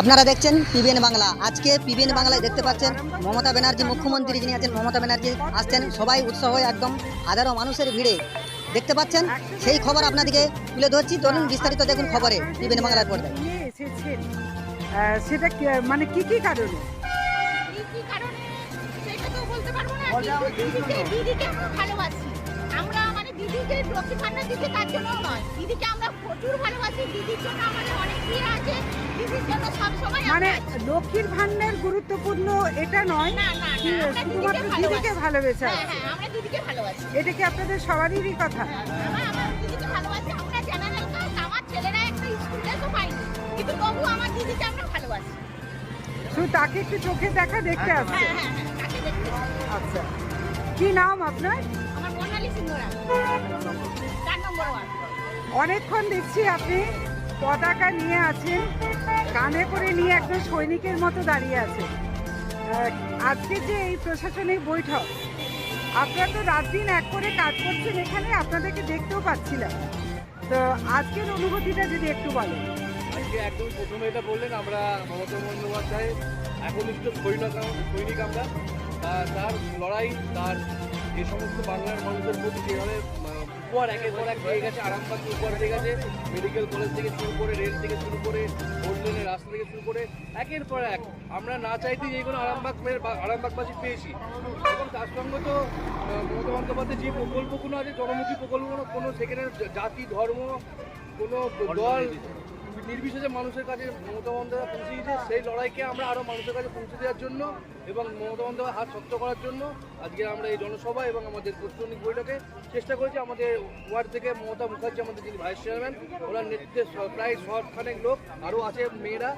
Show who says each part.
Speaker 1: আপনারা দেখছেন পিবিএন বাংলা। আজকে পিবিএন বাংলায় দেখতে পাচ্ছেন মমতা ব্যানার্জি মুখ্যমন্ত্রী যিনি আছেন মমতা ব্যানার্জি আসছেন সবাই উৎসাহ হয়ে একদম হাজারো মানুষের ভিড়ে। দেখতে পাচ্ছেন সেই খবর আপনাদেরকে তুলে ধরছি। ধরুন বিস্তারিত দেখুন খবরে পিবিএন বাংলার পর্দায়।
Speaker 2: এসেছেন সেটা মানে কি কি কারণে?
Speaker 3: কি কি কারণে? সেটা তো বলতে পারব না। কিন্তু দিদিকে দিদিকে আমরা মানে দিদিকে লক্ষ্মী ভান্ডার দিতে তার জন্য নয়। দিদিকে আমরা প্রচুর ভালোবাসি। দিদির জন্য আমাদের অনেক বিয়ে আছে।
Speaker 2: মানে লক্ষ্মীর ভান্ডার গুরুত্বপূর্ণ এটা নয় শুধুমাত্র
Speaker 3: দিদিকে ভালোবেসে। হ্যাঁ হ্যাঁ
Speaker 2: এটা কি আপনাদের সবারই কথা?
Speaker 3: ভালোবাসি
Speaker 2: শুধু তাকে একটু চোখে দেখা দেখতে আসছে
Speaker 3: হ্যাঁ হ্যাঁ হ্যাঁ
Speaker 2: আচ্ছা। কি নাম আপনার? অনেকক্ষণ দেখছি আপনি পতাকা নিয়ে আছেন। কানে করে নিয়ে একজন সৈনিকের মতো দাঁড়িয়ে আছে। আজকে যে এই প্রশাসনিক বৈঠক, আপনারা তো রাত দিন এক করে কাজ করছেন এখানে, আপনাদেরকে দেখতেও পাচ্ছিলাম তো আজকের অনুভূতিটা যদি একটু বলেন।
Speaker 4: একদম প্রথমে এটা বললেন আমরা মমতা বন্দ্যোপাধ্যায়, একনিষ্ঠ সৈনিক সৈনিক আমরা তার লড়াই, তার যে সমস্ত বাংলার মানুষের প্রতি একে একের পর এক হয়ে গেছে, আরামবাগ উপর হয়ে গেছে মেডিকেল কলেজ থেকে শুরু করে রেল থেকে শুরু করে রেলের রাস্তা থেকে শুরু করে, একের পর এক। আমরা না চাইতেই কোনো আরামবাগ আরামবাগবাসী পেয়েছি। এবং তার সঙ্গে তো মমতা বন্দ্যোপাধ্যায় যে প্রকল্পগুলো আছে, জনমুখী প্রকল্পগুলো, কোনো সেখানে জাতি, ধর্ম, কোনো দল নির্বিশেষে মানুষের কাছে মমতা বন্দ্যোপাধ্যায় পৌঁছে দিয়েছে। সেই লড়াইকে আমরা আরও মানুষের কাছে পৌঁছে দেওয়ার জন্য এবং মমতা বন্দ্যোপাধ্যায় হাত শক্ত করার জন্য আজকে আমরা এই জনসভা এবং আমাদের প্রশাসনিক বৈঠকে চেষ্টা করেছি। আমাদের ওয়ার্ড থেকে মমতা মুখার্জি, আমাদের যিনি ভাইস চেয়ারম্যান, ওনার নেতৃত্বে প্রায় সবখানেক লোক আরও আছে, মেয়েরা।